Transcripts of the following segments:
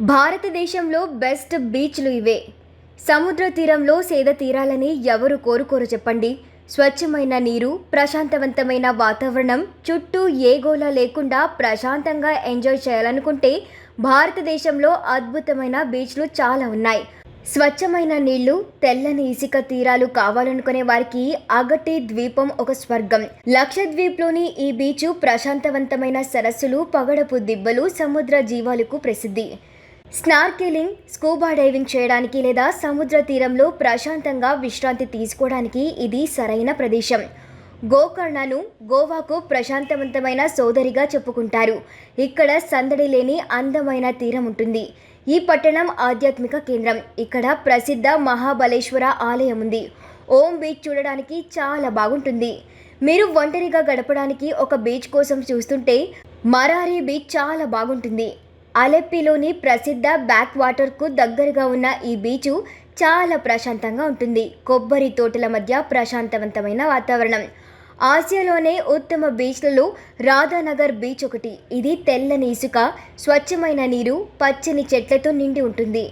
భారతదేశంలో బెస్ట్ బీచ్లు ఇవే. సముద్ర తీరంలో సేద తీరాలని ఎవరు కోరుకోరు చెప్పండి. స్వచ్ఛమైన నీరు ప్రశాంతవంతమైన వాతావరణం చుట్టూ ఏ గోల లేకుండా ప్రశాంతంగా ఎంజాయ్ చేయాలనుకుంటే భారతదేశంలో అద్భుతమైన బీచ్లు చాలా ఉన్నాయి. స్వచ్ఛమైన నీళ్ళు తెల్లని ఇసుక తీరాలు కావాలనుకునే వారికి అగటి ద్వీపం ఒక స్వర్గం. లక్షద్వీప్లోని ఈ బీచ్ ప్రశాంతవంతమైన సరస్సులు పగడపు దిబ్బలు సముద్ర జీవాలకు ప్రసిద్ధి. స్నార్కెలింగ్ స్కూబా డైవింగ్ చేయడానికి లేదా సముద్ర తీరంలో ప్రశాంతంగా విశ్రాంతి తీసుకోవడానికి ఇది సరైన ప్రదేశం. గోకర్ణను గోవాకు ప్రశాంతవంతమైన సోదరిగా చెప్పుకుంటారు. ఇక్కడ సందడి లేని అందమైన తీరం ఉంటుంది. ఈ పట్టణం ఆధ్యాత్మిక కేంద్రం. ఇక్కడ ప్రసిద్ధ మహాబలేశ్వర ఆలయం ఉంది. ఓం బీచ్ చూడడానికి చాలా బాగుంటుంది. మీరు ఒంటరిగా గడపడానికి ఒక బీచ్ కోసం చూస్తుంటే మరారి బీచ్ చాలా బాగుంటుంది. అలెప్పిలోని ప్రసిద్ధ బ్యాక్ వాటర్కు దగ్గరగా ఉన్న ఈ బీచ్ చాలా ప్రశాంతంగా ఉంటుంది. కొబ్బరి తోటల మధ్య ప్రశాంతవంతమైన వాతావరణం. ఆసియాలోనే ఉత్తమ బీచ్లలో రాధానగర్ బీచ్ ఒకటి. ఇది తెల్లని ఇసుక స్వచ్ఛమైన నీరు పచ్చని చెట్లతో నిండి ఉంటుంది.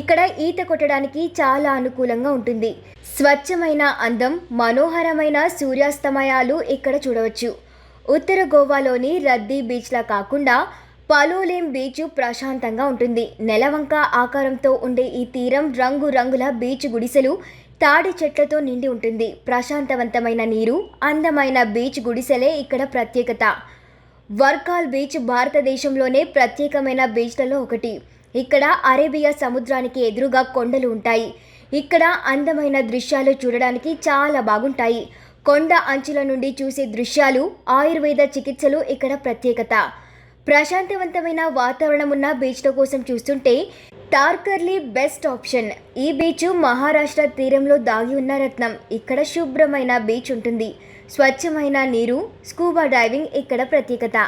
ఇక్కడ ఈత కొట్టడానికి చాలా అనుకూలంగా ఉంటుంది. స్వచ్ఛమైన అందం మనోహరమైన సూర్యాస్తమయాలు ఇక్కడ చూడవచ్చు. ఉత్తర గోవాలోని రద్దీ బీచ్లా కాకుండా పలోలేం బీచ్ ప్రశాంతంగా ఉంటుంది. నెలవంక ఆకారంతో ఉండే ఈ తీరం రంగు రంగుల బీచ్ గుడిసెలు తాడి చెట్లతో నిండి ఉంటుంది. ప్రశాంతవంతమైన నీరు అందమైన బీచ్ గుడిసెలే ఇక్కడ ప్రత్యేకత. వర్కాల్ బీచ్ భారతదేశంలోనే ప్రత్యేకమైన బీచ్లలో ఒకటి. ఇక్కడ అరేబియా సముద్రానికి ఎదురుగా కొండలు ఉంటాయి. ఇక్కడ అందమైన దృశ్యాలు చూడడానికి చాలా బాగుంటాయి. కొండ అంచుల నుండి చూసే దృశ్యాలు ఆయుర్వేద చికిత్సలు ఇక్కడ ప్రత్యేకత. ప్రశాంతవంతమైన వాతావరణం ఉన్న బీచ్ల కోసం చూస్తుంటే టార్కర్లీ బెస్ట్ ఆప్షన్. ఈ బీచ్ మహారాష్ట్ర తీరంలో దాగి ఉన్న రత్నం. ఇక్కడ శుభ్రమైన బీచ్ ఉంటుంది. స్వచ్ఛమైన నీరు స్కూబా డైవింగ్ ఇక్కడ ప్రత్యేకత.